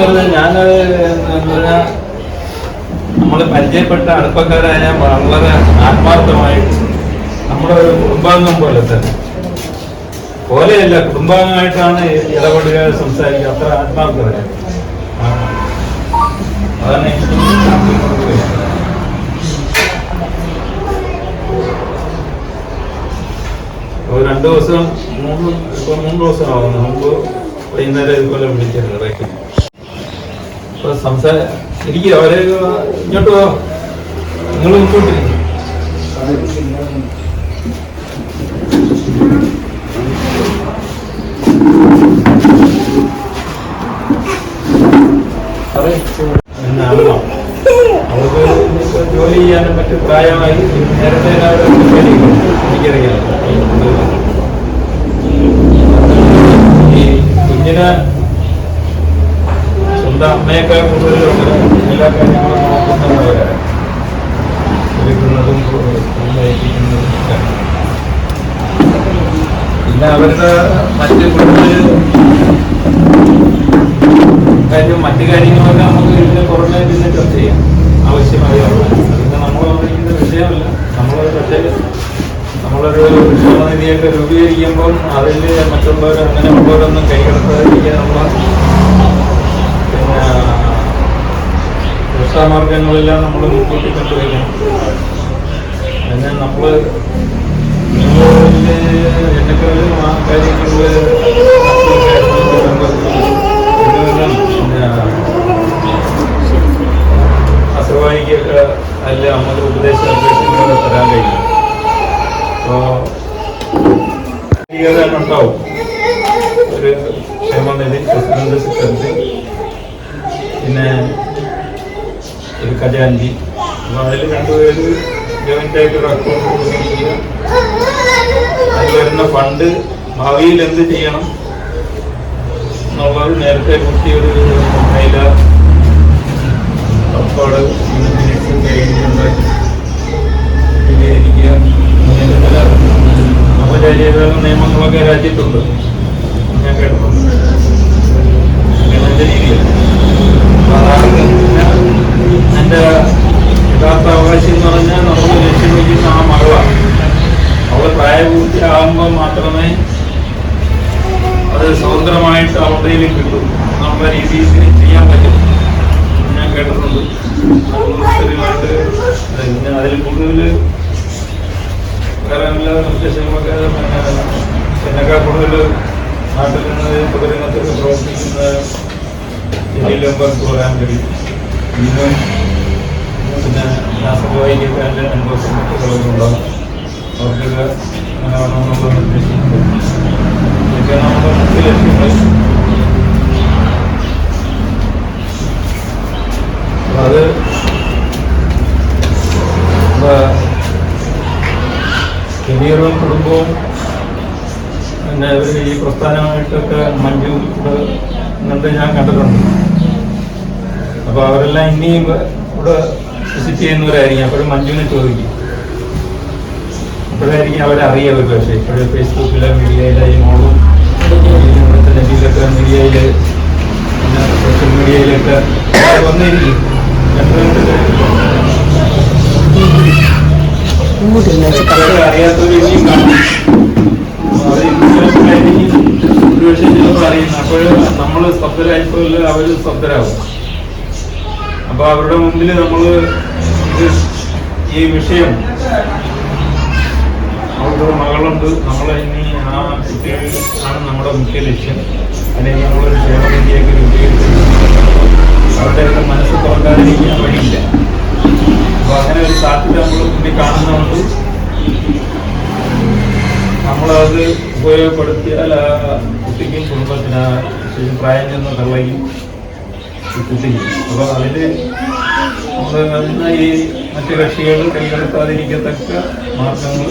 പറഞ്ഞാൽ ഞാൻ നമ്മൾ പരിചയപ്പെട്ട അടുപ്പക്കാരായ വളരെ ആത്മാർത്ഥമായി നമ്മുടെ ഒരു കുടുംബാംഗം പോലെ തന്നെ. പോലെയല്ല കുടുംബാംഗമായിട്ടാണ് ഇടപെടുക സംസാരിക്കുക. അത്ര ആത്മാർത്ഥത ഒരു രണ്ടു ദിവസം മൂന്ന് ഇപ്പൊ മൂന്ന് ദിവസം ആവുന്നു മുമ്പ് വൈകുന്നേരം ഇതുപോലെ വിളിച്ചിരുന്നു അപ്പൊ സംസാര ഇരിക്കുക അവരെ ഇങ്ങോട്ട് പോ നിങ്ങൾ ഇങ്ങോട്ടിരിക്കും അവർക്ക് ജോലി ചെയ്യാനും പ്രായമായി നേരത്തെ എനിക്കറിയാം. ഈ കുഞ്ഞിനെ സ്വന്തം അമ്മയൊക്കെ എല്ലാ കാര്യങ്ങളും നോക്കുന്നവരാണ് എടുക്കുന്നതും നയിക്കുന്നതും ഒക്കെ. പിന്നെ അവരുടെ മറ്റ് കൂടുതൽ മറ്റു കാര്യങ്ങളൊക്കെ നമുക്ക് ഇതിന്റെ പുറമെ പിന്നെ ചർച്ച ചെയ്യാം. ആവശ്യമായ പിന്നെ നമ്മൾ വന്നിരിക്കുന്ന വിഷയമല്ല. നമ്മളൊരു പ്രത്യേക നമ്മളൊരു ക്ഷേമനിധിയൊക്കെ രൂപീകരിക്കുമ്പോൾ അതിൽ മറ്റുള്ളവർ അങ്ങനെ ഉള്ളവരൊന്നും കൈകടത്താതിരിക്കാൻ നമ്മൾ രക്ഷാമാർഗങ്ങളെല്ലാം നമ്മൾ മുൻകൂട്ടി കണ്ടുവയ്ക്കണം പിന്നെ നമ്മൾ എന്നൊക്കെ എന്ത് ചെയ്യണം എന്നുള്ളത് നേരത്തെ കുട്ടി ഒരു പപ്പാട് ഔപചാരിക നിയമങ്ങളൊക്കെ രാജ്യത്തുണ്ട്. ഞാൻ കേട്ടിട്ടുണ്ട്. എന്റെ യഥാർത്ഥ അവകാശം എന്ന് പറഞ്ഞാൽ നമ്മൾ ലക്ഷ്യം വയ്ക്കുന്ന ആ മകളാണ് അവൾ പ്രായപൂർത്തിയാകുമ്പോൾ മാത്രമേ അത് സ്വതന്ത്രമായിട്ട് അവരുടെ കിട്ടും. നമ്മുടെ രീതിയിൽ ചെയ്യാൻ പറ്റും. ഞാൻ കേട്ടിട്ടുണ്ട്. പിന്നെ അതിൽ കൂടുതൽ എല്ലാ നിർദ്ദേശങ്ങളൊക്കെ എന്നൊക്കെ കൂടുതൽ നാട്ടിൽ നിന്ന് പൊതുരംഗത്തൊക്കെ പ്രവർത്തിക്കുന്ന ജില്ലയിലൊക്കെ പറയാൻ കഴിയും. ഇന്നും പിന്നെ രാസവായിക്കൊക്കെ അതിന്റെ ഉണ്ടാകും അവർക്കൊക്കെ അങ്ങനെ വേണമെന്നുള്ള ഈ പ്രസ്ഥാനമായിട്ടൊക്കെ മഞ്ജു ഞാൻ കണ്ടിട്ടുണ്ട് അപ്പോൾ അവരെല്ലാം ഇനിയും അപ്പോഴായിരിക്കും അവരെ അറിയാം പക്ഷേ. ഇപ്പോഴും ഫേസ്ബുക്കിലെ മീഡിയയിലെ ഈ മോളും ഇവിടുത്തെ നെറ്റിലൊക്കെ മീഡിയയിൽ പിന്നെ സോഷ്യൽ മീഡിയയിലൊക്കെ വന്നിരിക്കും അറിയാത്തവർ ഇനിയും കാണും അവർ ഇൻഫ്ലുവൻസിലായിരിക്കും ഒരു പക്ഷേ ചിലപ്പോൾ അറിയുന്നത് അപ്പോൾ നമ്മൾ സ്തബ്ധരായപ്പോൾ അവർ സ്തബ്ധരാകും അപ്പൊ അവരുടെ മുമ്പിൽ നമ്മൾ ഈ വിഷയം ഒരു മകളുണ്ട്. നമ്മളെ ഇനി ആ കുട്ടികൾ ആണ് നമ്മുടെ മുഖ്യ ലക്ഷ്യം. അല്ലെങ്കിൽ നമ്മളൊരു ക്ഷേമനിധിയൊക്കെ രൂപീകരിച്ച് അവരുടെയൊക്കെ മനസ്സ് തുറക്കാതിരിക്കാൻ വഴിയില്ല. അപ്പൊ അങ്ങനെ ഒരു സാധ്യത നമ്മൾ മുന്നിൽ കാണുന്നതുകൊണ്ട് നമ്മളത് ഉപയോഗപ്പെടുത്തിയാൽ ആ കുട്ടിക്കും കുടുംബത്തിന് ആ ശരി പ്രായം ചെന്ന തള്ളയും അപ്പൊ അപ്പോൾ അതിൽ നമ്മൾ ഈ മറ്റു കക്ഷികൾ കൈകടത്താതിരിക്കത്തക്ക മാർഗങ്ങൾ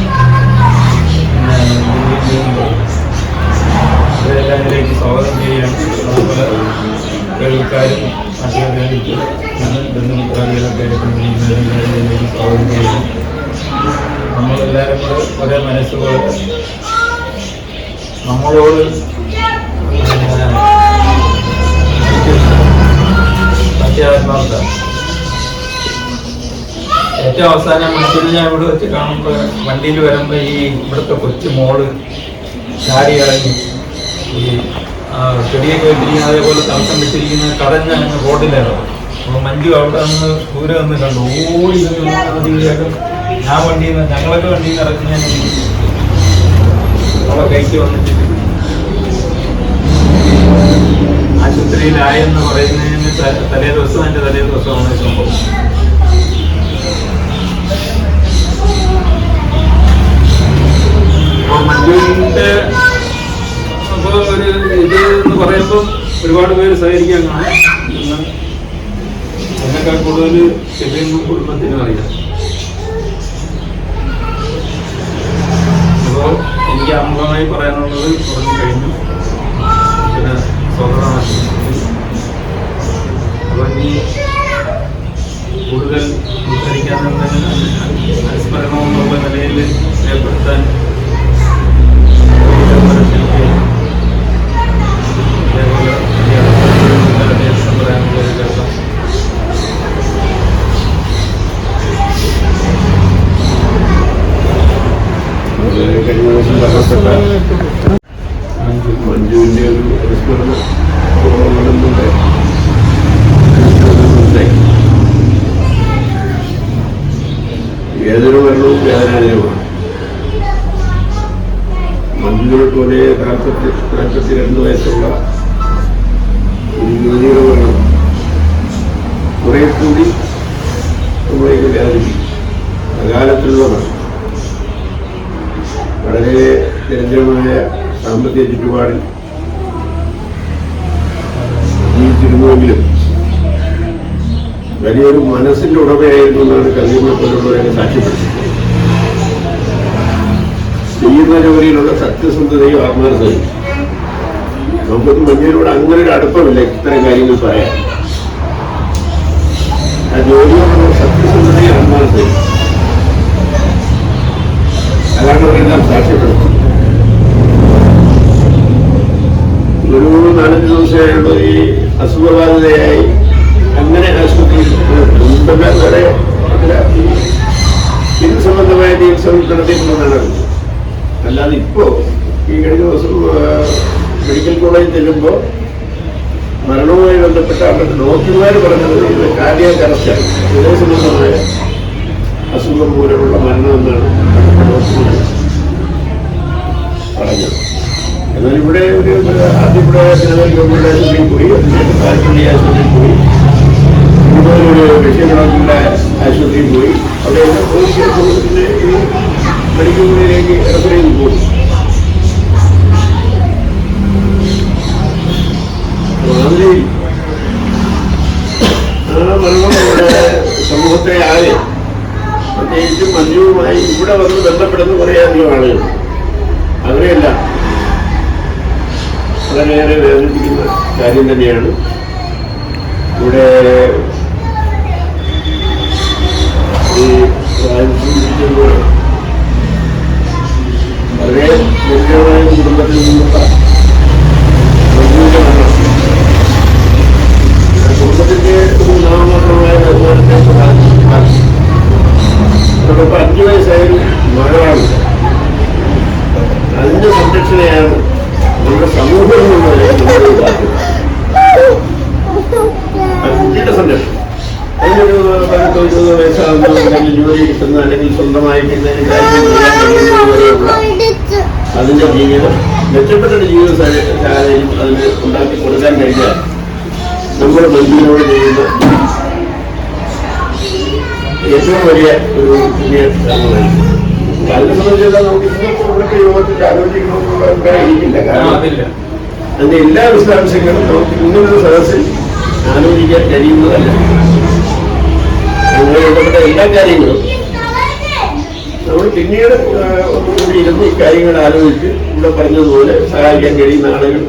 സ്വാഗതം ചെയ്യാൻ അതുപോലെ ഏറ്റവും അവസാനം മനുഷ്യനെ ഞാൻ ഇവിടെ വെച്ച് കാണുമ്പോ വണ്ടിയിൽ വരുമ്പോ ഈ ഇവിടുത്തെ കൊച്ചു മോൾ ചാടി ഇറങ്ങി. ഈ ചെടിയൊക്കെ വെച്ചിരിക്കുന്ന അതേപോലെ തടസ്സം വെച്ചിരിക്കുന്ന കടഞ്ഞ അങ്ങ് റോഡിലായിരുന്നു. മഞ്ജു അവിടെ നിന്ന് ദൂരെ നിന്ന് കണ്ടു. ഓടി ഞാൻ വണ്ടി ഞങ്ങളൊക്കെ വണ്ടിയിൽ നിന്ന് ഇറക്കുന്ന അവളെ കൈക്ക് വന്നിട്ട് ആശുപത്രിയിലായെന്ന് പറയുന്നതിന് തലേ ദിവസം എന്റെ തലേ ദിവസമാണ് സംഭവം. അപ്പോൾ അപ്പോൾ ഒരു ഇത് എന്ന് പറയുമ്പോൾ ഒരുപാട് പേര് സഹകരിക്കാൻ കാണും. എന്നെക്കാൾ കൂടുതൽ ചെറിയൊന്നും കുടുംബത്തിനും അറിയാം. അപ്പോൾ എനിക്ക് അമുഖമായി പറയാനുള്ളത് പറഞ്ഞു കഴിഞ്ഞു. പിന്നെ സ്വതന്ത്രമാക്കി. അപ്പോൾ ഇനി കൂടുതൽ സംസാരിക്കാനുള്ള അനുസ്മരണമെന്നുള്ള നിലയിൽ രേഖപ്പെടുത്താൻ അതേപോലെ ഈ അടുത്ത ദിവസം പറയാനുള്ള ഒരു ഘട്ടം വളരെ കഴിഞ്ഞ ദിവസം മരണപ്പെട്ട മഞ്ജു മഞ്ജുവിന്റെ ഒരു നടന്നുണ്ട് മനസ്സിലായി ഏതൊരു മരണവും വേദനാജനമാണ് മഞ്ജുവിനെ പോലെ നാൽപ്പത്തി നാൽപ്പത്തി രണ്ട് വയസ്സുള്ള ഒരു യുവതിയുടെ മരണം കുറെ കൂടി നമ്മളേക്ക് വേദനിപ്പിക്കും അകാലത്തിലുള്ള മരണം വളരെ ദരിദ്രമായ സാമ്പത്തിക ചുറ്റുപാടിൽ ജീവിച്ചിരുന്നുവെങ്കിലും വലിയൊരു മനസ്സിന്റെ ഉടമയായിരുന്നു എന്നാണ് കല്യാണെ പോലുള്ളവരെ സാക്ഷ്യപ്പെടുത്തുന്നത് ചെയ്യുന്ന ജോലിയിലുള്ള സത്യസന്ധതയും ആത്മാർത്ഥതയും. നമുക്കൊന്നും മഞ്ഞിനോട് അങ്ങനെ ഒരു അടുപ്പമില്ല ഇത്തരം കാര്യങ്ങൾ പറയാൻ. ആ ജോലിയോടുള്ള സത്യസന്ധതയും ആത്മാർത്ഥതയും. അതാണ് അവരെല്ലാം സാക്ഷ്യപ്പെടുത്തുന്നത് ഒരു നാലഞ്ച് ദിവസമായുള്ള ഈ അസുഖബാധിതയായി അങ്ങനെ ആശുപത്രിയിൽ വരെ ഇത് സംബന്ധമായ ചികിത്സ നടത്തിയിട്ടുള്ളതാണ് അല്ലാതെ ഇപ്പോ ഈ കഴിഞ്ഞ ദിവസം മെഡിക്കൽ കോളേജിൽ ചെല്ലുമ്പോൾ മരണവുമായി ബന്ധപ്പെട്ട അവരുടെ ഡോക്ടർമാർ പറഞ്ഞത് ഇത് കാർഡിയാക് അറസ്റ്റാണ് ഹൃദയ സംബന്ധമായ അസുഖം മൂലമുള്ള മരണം എന്നാണ് അവിടുത്തെ പറഞ്ഞത്. എന്നാൽ ഇവിടെ ഒരു ആദ്യം ഇവിടെ ഗവൺമെന്റ് ആശുപത്രിയിൽ പോയി താൽപ്പള്ളി ആശുപത്രിയിൽ പോയി. ഒരു വിഷയങ്ങളൊക്കെ ആശുപത്രിയിൽ പോയി. അവിടെ പിന്നെ ഈ റെഫർ ചെയ്ത് പോയി. മാതിരി ആ മരണം സമൂഹത്തെ പ്രത്യേകിച്ചും മഞ്ജുവുമായി ഇവിടെ വന്ന് ബന്ധപ്പെടുന്ന കുറേയധികം ആളുകൾ. അവരെയെല്ലാം വളരെയേറെ വേദനിപ്പിക്കുന്ന കാര്യം തന്നെയാണ്. ഇവിടെ ഈ ഒരു ശാലയും അതിന് ഉണ്ടാക്കി കൊടുക്കാൻ കഴിഞ്ഞാൽ നമ്മുടെ ബന്ധുവിനോട് ചെയ്യുന്ന ഏറ്റവും വലിയ ഒരു നമുക്ക് ഇന്നത്തെ കാരണം അതിന്റെ എല്ലാ വിശദാംശങ്ങളും നമുക്ക് ഇങ്ങനൊരു സദസ്സിൽ ആലോചിക്കാൻ കഴിയുന്നതല്ല. അങ്ങനെ എല്ലാ കാര്യങ്ങളും. നമ്മൾ പിന്നീട് ഒന്നുകൂടി ഇരുന്ന് ഈ കാര്യങ്ങൾ ആലോചിച്ച് ഇവിടെ പറഞ്ഞതുപോലെ സഹായിക്കാൻ കഴിയുന്ന ആളുകൾ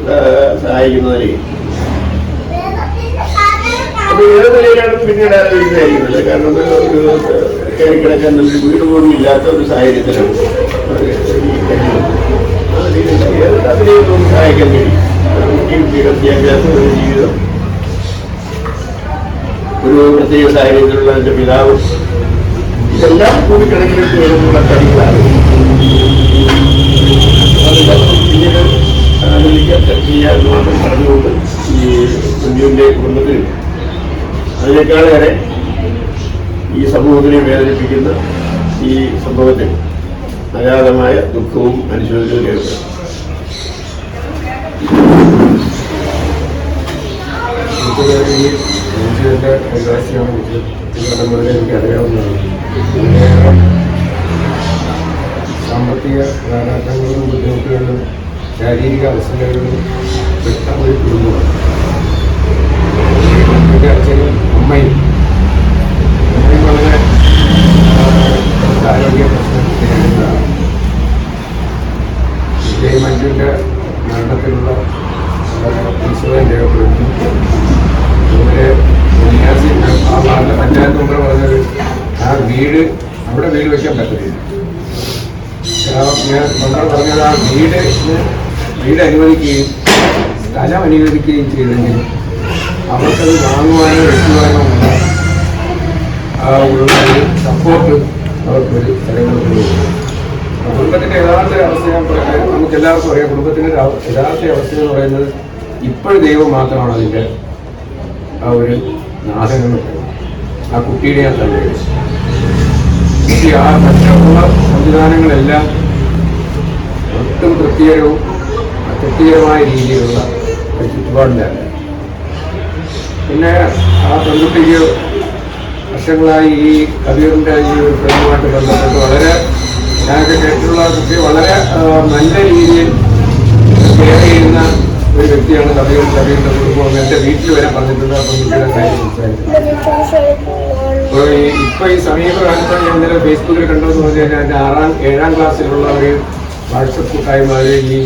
സഹായിക്കുന്നതിനെ അത് ഏത് നിലയിലാണെന്ന് പിന്നീട് ആലോചിക്കുന്നതായിരിക്കുമല്ലോ കാരണം ഒരു കയറി കിടക്കാൻ നമുക്ക് വീട് പോലും ഇല്ലാത്ത ഒരു സാഹചര്യത്തിലാണ് അതിനെയൊന്നും സഹായിക്കാൻ കഴിയും? വിദ്യാഭ്യാസം ഒരു ജീവിതം. ഒരു പ്രത്യേക സാഹചര്യത്തിലുള്ള എന്റെ പിതാവ്. ഇതെല്ലാം കൂടി കണക്കിലെടുത്ത് വരുന്നുള്ള കാര്യങ്ങളാണ് പിന്നീട് ആലോചിക്കാൻ ചെയ്യാൻ മാത്രം പറഞ്ഞുകൊണ്ട് ഈ കുഞ്ഞുവിന്റെ കുടുംബത്തിൽ അതിനേക്കാളേറെ ഈ സമൂഹത്തിനെ വേദനിപ്പിക്കുന്ന ഈ സംഭവത്തിൽ അഗാധമായ ദുഃഖവും അനുശോചനവും കേൾക്കുന്നു ഈ കൈകാശിയാണ് കുട്ടികളുടെ മുതലേ എനിക്ക് അറിയാവുന്നതാണ്. സാമ്പത്തിക കാലഘട്ടങ്ങളിലും ബുദ്ധിമുട്ടുകളിലും ശാരീരിക അവസ്ഥകളിലും പെട്ട ഒരു കുടുംബമാണ് എന്റെ അച്ഛനും അമ്മയും അമ്മയും വളരെ ആരോഗ്യ പ്രശ്നം വിജയ് മഞ്ജുവിന്റെ മരണത്തിലുള്ള രേഖപ്പെടുത്തി. ആ പഞ്ചായത്ത് മുമ്പ് പറഞ്ഞത് ആ വീട് അവിടെ വീട് വെക്കാൻ പറ്റത്തില്ല. ഞാൻ മെമ്പർ പറഞ്ഞത് ആ വീട് വീട് അനുവദിക്കുകയും സ്ഥലം അനുവദിക്കുകയും ചെയ്തെങ്കിൽ അവർക്കത് വാങ്ങുവാനോ എടുക്കുവാനോ ഉള്ള ആ ഉള്ള ഒരു സപ്പോർട്ട് അവർക്കൊരു സ്ഥലങ്ങളിൽ കുടുംബത്തിന്റെ യഥാർത്ഥ അവസ്ഥ നമുക്ക് എല്ലാവർക്കും അറിയാം. കുടുംബത്തിന്റെ ഒരു യഥാർത്ഥ അവസ്ഥ എന്ന് പറയുന്നത് ഇപ്പോഴും ദൈവം മാത്രമാണ് അതിന്റെ ആ ഒരു നാഥൻ ആ കുട്ടിയുടെ ഞാൻ തന്നെ കുട്ടി ആ മറ്റുള്ള സംവിധാനങ്ങളെല്ലാം ഒട്ടും തൃപ്തികരവും തൃപ്തികരമായ രീതിയിലുള്ള ചുറ്റുപാടിലാണ്. പിന്നെ ആ പെൺകുട്ടിക്ക് വർഷങ്ങളായി ഈ കവിയറിന്റെ ഈ ഒരു പ്രേമമായിട്ട് ബന്ധപ്പെട്ട് വളരെ ഞാനൊക്കെ കേട്ടിട്ടുള്ള കുട്ടി വളരെ നല്ല രീതിയിൽ കെയർ ചെയ്യുന്ന ഒരു വ്യക്തിയാണ് കബീർ കബീറിന്റെ കുടുംബം. എന്റെ വീട്ടിൽ വരെ പറഞ്ഞിട്ടുണ്ട് ആ പെൺകുട്ടിയുടെ കാര്യം ഈ ഇപ്പൊ ഈ സമീപകാലത്ത് ഞാൻ ഇന്നലെ ഫേസ്ബുക്കിൽ കണ്ടതെന്ന് പറഞ്ഞു കഴിഞ്ഞാൽ എന്റെ ആറാം ഏഴാം ക്ലാസ്സിലുള്ള ഒരു വാട്സപ്പ് കൂട്ടായ്മ ഈ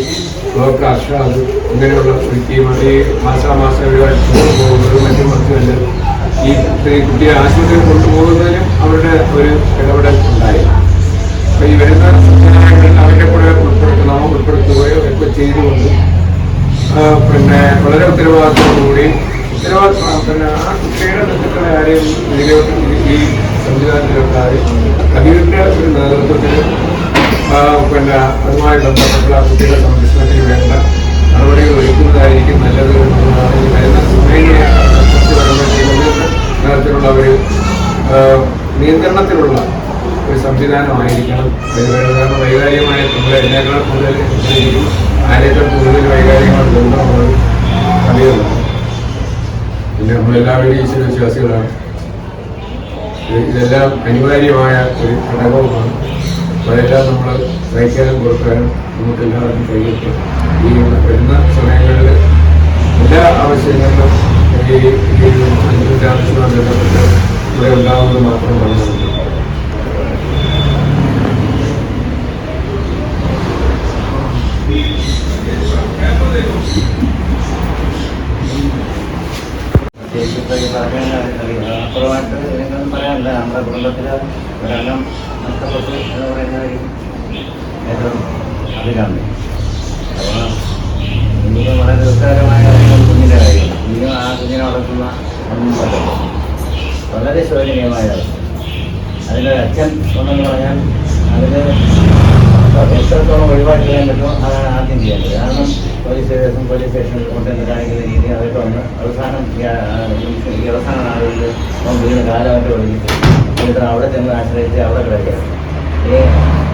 ഡോക്ടർ അഷാദ് ഇങ്ങനെയുള്ള ഒരു ടീം ഈ മാസാമാസം ഇവർ ടൂർ പോകുന്നതും മറ്റും മറ്റുമല്ല ഈ കുട്ടി- കുട്ടിയെ ആശുപത്രിയിൽ കൊണ്ടുപോകുന്നതിനും അവരുടെ ഒരു ഇടപെടൽ ഉണ്ടായി. അപ്പൊ ഈ വരുന്ന അവരുടെ കൂടെ ഉൾപ്പെടുത്തണമോ ഉൾപ്പെടുത്തുകയോ ഒക്കെ ചെയ്തുകൊണ്ട് പിന്നെ വളരെ ഉത്തരവാദിത്തത്തോടുകൂടി പിന്നെ ആ കുട്ടിയുടെ ഈ- സംവിധാനത്തിലോട്ട് ആരെയും കബീറിന്റെ ഒരു നേതൃത്വത്തിൽ പിന്നെ അതുമായി ബന്ധപ്പെട്ടുള്ള ആ കുട്ടിയുടെ സംരക്ഷണത്തിന് വേണ്ട നടപടികൾ ഒരുക്കുന്നതായിരിക്കും നല്ലത് വരുന്ന സുമേനിയെ ഒരു നിയന്ത്രണത്തിലുള്ള ഒരു സംവിധാനമായിരിക്കണം. കാരണം വൈകാരികമായ നമ്മൾ എന്നേക്കാൾ കൂടുതൽ ആരെക്കാൾ കൂടുതൽ വൈകാരികമായ അറിയുന്നത്. പിന്നെ നമ്മളെല്ലാവരും ഈശ്വര വിശ്വാസികളാണ്. ഇത് ഇതെല്ലാം അനിവാര്യമായ ഒരു ഘടകവുമാണ്. അതെല്ലാം നമ്മൾ സഹിക്കാനും കൊടുക്കാനും നമുക്ക് എല്ലാവർക്കും കഴിയട്ടെ. ഈ വരുന്ന സമയങ്ങളിൽ എല്ലാ ആവശ്യങ്ങളിലും അഞ്ചിന്റെ ആവശ്യവുമായി ബന്ധപ്പെട്ട് ഇവിടെ ഉണ്ടാവുന്നത് മാത്രമാണ് Thank പ്രത്യേകിച്ച് ഇപ്പോൾ ഈ പറഞ്ഞ അപ്പുറമായിട്ട് എനിക്കൊന്നും പറയാനില്ല നമ്മുടെ കുടുംബത്തിൽ ഒരെണ്ണം നഷ്ടപ്പെട്ടു ഏറ്റവും അഭികാമ്യം അപ്പോൾ ഇനിയും വളരെ ദുഃഖകരമായ കാര്യങ്ങൾ കുഞ്ഞിന്റെ കാര്യം ഇനിയും വളരെ ശോചനീയമായ അതിന്റെ അച്ഛൻ ഒന്നെന്ന് പറഞ്ഞാൽ അതിന് എത്രത്തോളം ഒഴിവാക്കി ചെയ്യാൻ പറ്റുമോ അതാണ് ആദ്യം ചെയ്യേണ്ടത് കാരണം പോലീസ് സ്റ്റേഷൻ പോലീസ് സ്റ്റേഷനിൽ കൊണ്ടുവന്ന് കാണിക്കുന്ന രീതി അവരുടെ വന്ന് അവസാനം ഈ അവസാന നാളുകളിൽ വീണ് കാലമായിട്ട് ഒഴിഞ്ഞിട്ട് എന്നിട്ട് അവിടെ ചെന്ന് ആശ്രയിച്ച് അവിടെ കിടക്കുക.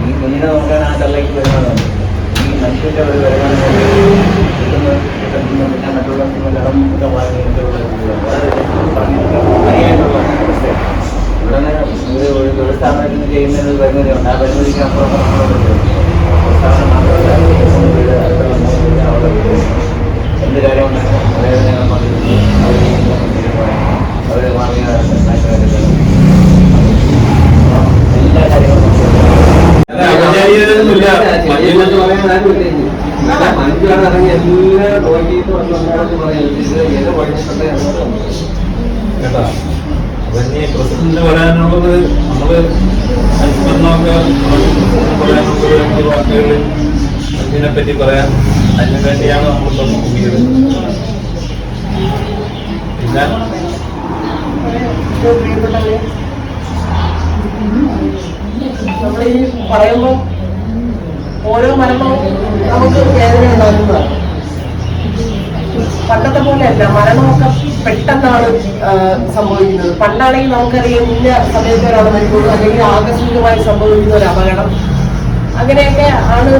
ഈ കുഞ്ഞിനെ നോക്കാൻ ആ തള്ളയ്ക്ക് വരുന്നതാണ് ഈ മനുഷ്യന്റെ ഒരു വരുമാനം കിട്ടുന്ന കിട്ടുന്ന പിന്നെ മറ്റുള്ള കടം ഒക്കെ വാങ്ങി മറ്റുള്ള വളരെ ഭംഗിയായിട്ടുള്ള ഉടനെ ഒരു തൊഴിൽ സ്ഥാപനത്തിൽ ചെയ്യുന്നത് പരിമിതി ഉണ്ട് ആ പരിമിതിക്ക് അപ്പുറം നമ്മളോട് സ്ഥാപനം മാത്രമല്ല മൂന്ന് വീട് അടുത്തുള്ള മൂന്ന് വീട് അവിടെ വീട് എന്ത് കാര്യം ഉണ്ടെങ്കിലും അതായത് ഞങ്ങൾ മക്കൾ അവർ വാങ്ങിയ എല്ലാ കാര്യങ്ങളും അല്ല, ആചാര്യരൊന്നുമില്ല. മനുഷ്യരാണ് ഇറങ്ങി എല്ലാ നോക്കിയിട്ട് വന്നുണ്ടാകുന്ന പറയുന്നത് ഇത് ഏത് വഴിപ്പെട്ട കേട്ടോ. ഇനി പ്രസിഡന്റ് പറയാനുള്ളത് നമ്മൾ അനുസ്മരണമൊക്കെ പറയാനുള്ളത് രണ്ട് വാക്കുകൾ ഇതിനെ പറ്റി പറയാൻ അതിനു വേണ്ടിയാണ് നമ്മൾ നോക്കിയത് പിന്നെ? നമ്മൾ ഈ പറയുമ്പോൾ ഓരോ മരണവും നമുക്ക് വേദന ഉണ്ടാക്കുന്നതാണ്. പണ്ടത്തെ പോലെയല്ല. മരണമൊക്കെ പെട്ടെന്നാണ് സംഭവിക്കുന്നത്. പണ്ടാണെങ്കിൽ നമുക്കറിയാം ഇന്ന സമയത്ത് ഒരാൾ മരിക്കുന്നു. അല്ലെങ്കിൽ ആകസ്മികമായി സംഭവിക്കുന്ന ഒരു അപകടം. അങ്ങനെയൊക്കെ ആണ്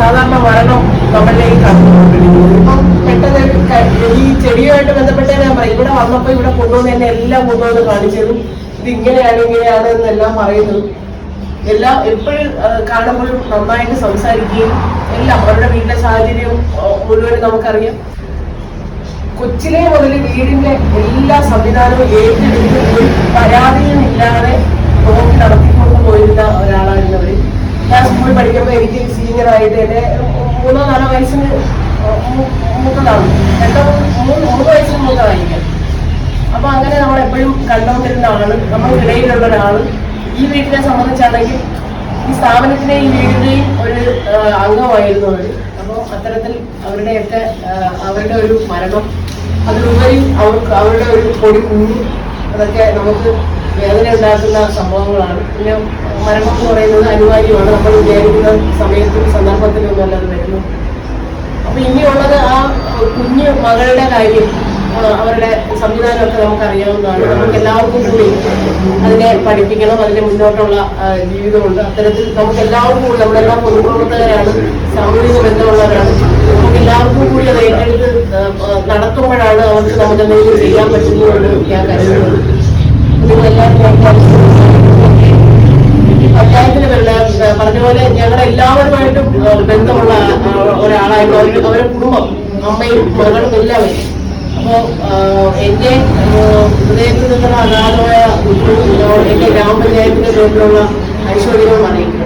സാധാരണ മരണം നമ്മളിലേക്ക് കടന്നുകൊണ്ടിരിക്കുന്നത്. ഇപ്പം പെട്ടെന്ന് ഈ ചെടിയുമായിട്ട് ബന്ധപ്പെട്ടേ ഞാൻ പറയും. ഇവിടെ വന്നപ്പോൾ ഇവിടെ കൊണ്ടുവന്ന് എന്നെ എല്ലാം കൊണ്ടുവന്ന് കാണിച്ചതും ഇത് ഇങ്ങനെയാണ് ഇങ്ങനെയാണ് എന്നെല്ലാം പറയുന്നതും. എല്ലാം എപ്പോഴും കാണുമ്പോഴും നന്നായിട്ട് സംസാരിക്കുകയും എല്ലാം അവരുടെ വീട്ടിലെ സാഹചര്യം മുഴുവനും നമുക്കറിയാം. കൊച്ചിലെ മുതൽ വീടിന്റെ എല്ലാ സംവിധാനവും പരാതിയും ഇല്ലാതെ നോക്കി നടത്തിക്കൊണ്ട് പോയിരുന്ന ഒരാളായിരുന്നവര്. ഞാൻ സ്കൂളിൽ പഠിക്കുമ്പോൾ എനിക്ക് സീനിയറായിട്ട് എന്നെ മൂന്നോ നാലോ വയസ്സിന് മൂത്തതാണ്. രണ്ടോ മൂന്ന് മൂന്ന് വയസ്സിന് മൂത്തതായിരിക്കാം. അപ്പൊ അങ്ങനെ നമ്മൾ എപ്പോഴും കണ്ടുകൊണ്ടിരുന്ന ആൾ ഇടയിലുള്ള ഒരാൾ. ഈ വീട്ടിനെ സംബന്ധിച്ചാണെങ്കിൽ ഈ സ്ഥാപനത്തിലെ ഈ വീടിന്റെയും ഒരു അംഗമായിരുന്നു അവർ. അപ്പോൾ അത്തരത്തിൽ അവരുടെയൊക്കെ അവരുടെ ഒരു മരണം അതിലുപരി അവർക്ക് അവരുടെ ഒരു പൊടി കുഞ്ഞു അതൊക്കെ നമുക്ക് വേദന ഉണ്ടാക്കുന്ന സംഭവങ്ങളാണ്. പിന്നെ മരണം എന്ന് പറയുന്നത് അനിവാര്യമാണ്. നമ്മൾ വിചാരിക്കുന്ന സമയത്തും സന്ദർഭത്തിലും ഒന്നും അല്ലാതെ വരുന്നു. അപ്പൊ ഇനിയുള്ളത് ആ കുഞ്ഞു മകളുടെ കാര്യം അവരുടെ സംവിധാനമൊക്കെ നമുക്ക് അറിയാവുന്നതാണ് നമുക്ക് എല്ലാവർക്കും കൂടി അതിനെ പഠിപ്പിക്കണം അതിന്റെ മുന്നോട്ടുള്ള ജീവിതമുണ്ട്. അത്തരത്തിൽ നമുക്ക് എല്ലാവർക്കും കൂടി നമ്മളെല്ലാം പൊതുപ്രവർത്തകരാണ് സാമൂഹിക ബന്ധമുള്ളവരാണ് നമുക്ക് എല്ലാവർക്കും കൂടി അത് ഏറ്റെടുത്ത് നടത്തുമ്പോഴാണ് അവർക്ക് നമുക്ക് എന്തെങ്കിലും ചെയ്യാൻ പറ്റുന്നതെന്ന് ഞാൻ കരുതുന്നത് പഞ്ചായത്തിന് വല്ല പറഞ്ഞ പോലെ ഞങ്ങൾ എല്ലാവരുമായിട്ടും ബന്ധമുള്ള ഒരാളായിട്ട് അവരുടെ അവരുടെ കുടുംബം അമ്മയും മകളും എല്ലാവരും അപ്പോ എന്റെ എന്റെ ആ, ഹൃദയത്തിൽ നിന്നുള്ള അഗാധമായ എന്റെ ഗ്രാമപഞ്ചായത്തിന്റെ പേരിലുള്ള ഐശ്വര്യവും അറിയിക്കുന്നു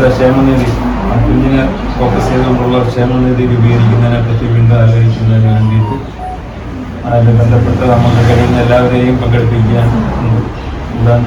അടുത്ത ക്ഷേമനിധി കുഞ്ഞിനെ ഫോക്കസ് ചെയ്തുകൊണ്ടുള്ള ക്ഷേമനിധി രൂപീകരിക്കുന്നതിനെ പറ്റി വീണ്ടും ആലോചിക്കുന്നതിന് വേണ്ടിയിട്ട് അതിന് ബന്ധപ്പെട്ട് നമുക്ക് കഴിയുന്ന എല്ലാവരെയും പങ്കെടുപ്പിക്കാൻ ഉണ്ട്. കൂടാൻ